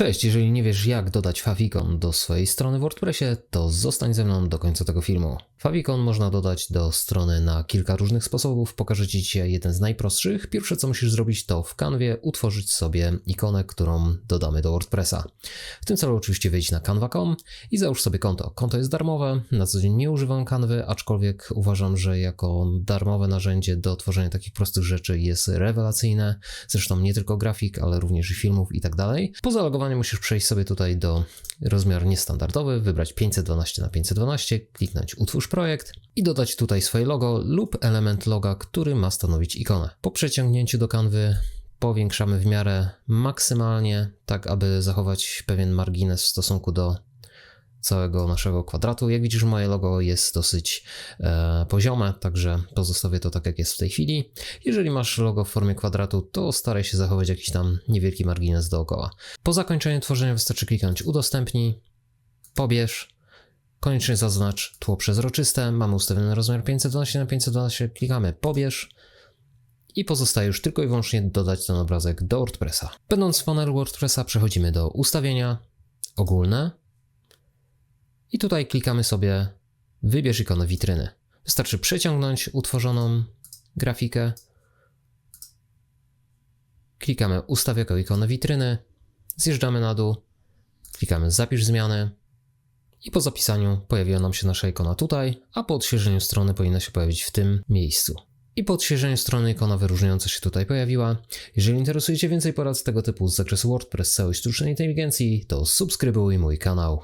Cześć, jeżeli nie wiesz jak dodać favicon do swojej strony w WordPressie, to zostań ze mną do końca tego filmu. Favicon można dodać do strony na kilka różnych sposobów, pokażę Ci dzisiaj jeden z najprostszych. Pierwsze co musisz zrobić to w Canwie utworzyć sobie ikonę, którą dodamy do WordPressa. W tym celu oczywiście wejdź na canva.com i załóż sobie konto. Konto jest darmowe, na co dzień nie używam Canwy, aczkolwiek uważam, że jako darmowe narzędzie do tworzenia takich prostych rzeczy jest rewelacyjne. Zresztą nie tylko grafik, ale również i filmów i tak dalej. Po zalogowaniu musisz przejść sobie tutaj do rozmiar niestandardowy, wybrać 512 na 512, kliknąć utwórz projekt i dodać tutaj swoje logo lub element loga, który ma stanowić ikonę. Po przeciągnięciu do kanwy powiększamy w miarę maksymalnie, tak aby zachować pewien margines w stosunku do całego naszego kwadratu. Jak widzisz, moje logo jest dosyć e, poziome, także pozostawię to tak, jak jest w tej chwili. Jeżeli masz logo w formie kwadratu, to staraj się zachować jakiś tam niewielki margines dookoła. Po zakończeniu tworzenia wystarczy kliknąć udostępnij, pobierz, koniecznie zaznacz tło przezroczyste, mamy ustawiony rozmiar 512 na 512, klikamy pobierz, i pozostaje już tylko i wyłącznie dodać ten obrazek do WordPressa. Będąc w panelu WordPressa przechodzimy do ustawienia, ogólne i tutaj klikamy sobie wybierz ikonę witryny. Wystarczy przeciągnąć utworzoną grafikę, klikamy ustaw jako ikonę witryny, zjeżdżamy na dół, klikamy zapisz zmiany i po zapisaniu pojawiła nam się nasza ikona tutaj, a po odświeżeniu strony powinna się pojawić w tym miejscu. I po odświeżeniu strony ikona wyróżniająca się tutaj pojawiła. Jeżeli interesuje Cię więcej porad z tego typu z zakresu WordPress, całej sztucznej inteligencji, to subskrybuj mój kanał.